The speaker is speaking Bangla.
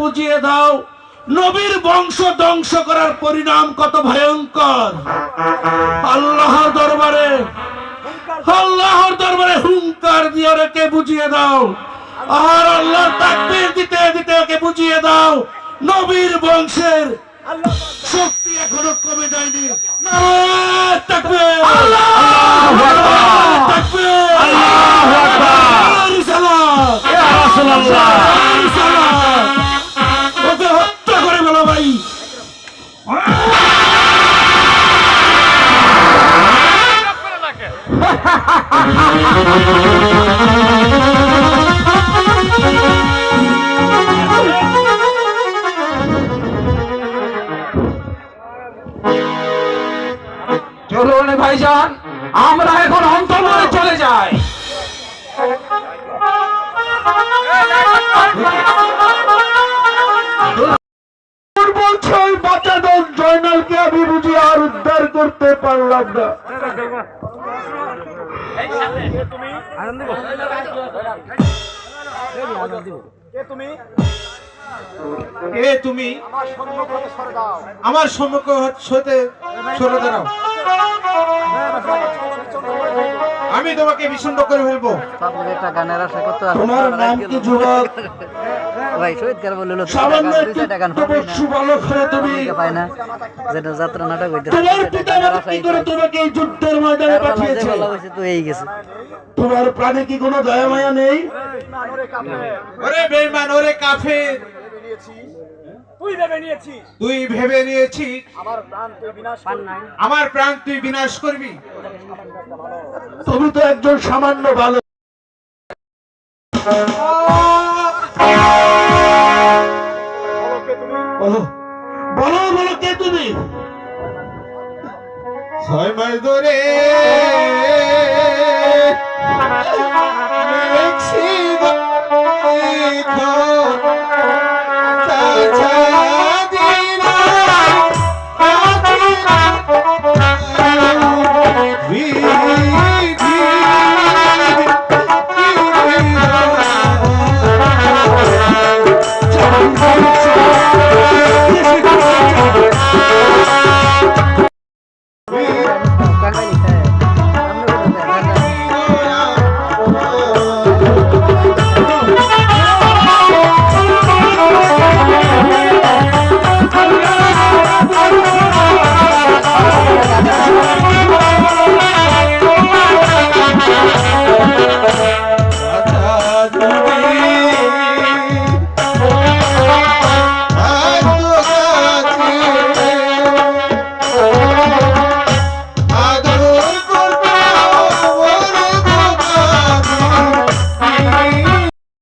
বুঝিয়ে দাও, নবীর বংশ ধ্বংস করার পরিণাম কত ভয়ঙ্কর। আল্লাহর দরবারে আল্লাহর দরবারে হুঙ্কার দিয়ে ওকে বুঝিয়ে দাও? আর আল্লাহর তাকবীর দিতে দিতে ওকে বুঝিয়ে দাও, নবীর বংশের শক্তি এখনও কমে যায়নি। তাকবীর! আল্লাহু চলুন ভাইজান, আমরা এখন অন্তরে চলে যাই। জয়নালকে আমি বুঝি আর উদ্ধার করতে পারলাম না। তুমি? আমার সম্মুখ হতে সরে দাঁড়াও। আমি তোমাকে বিষণ্ণ করে ফেলব। তোমার নাম কি যুবক? ভাই শহীদ কার বলল সামান্য একটু চারটা গান পাবি না। তপস্যু বালক হয়ে তুমি। পাই না। যেটা যাত্রা নাটক হইতে তোমার পিতা কি করে তোমাকে এই যুদ্ধের ময়দানে পাঠিয়েছে? বলা হয়েছে তো এই গেছে। তোমার প্রাণে কি কোনো দয়া মায়া নেই? ওরে বেঈমান ওরে কাফের। তুই ভেবে নিয়েছিস। তুই ভেবে নিয়েছিস। আমার প্রাণ তুই বিনাশ করবি। আমার প্রাণ তুই বিনাশ করবি। তুমি তো একজন সামান্য বালক। বলো। বলো বলো কে তুমি? ছয় মাস ধরে দেখছি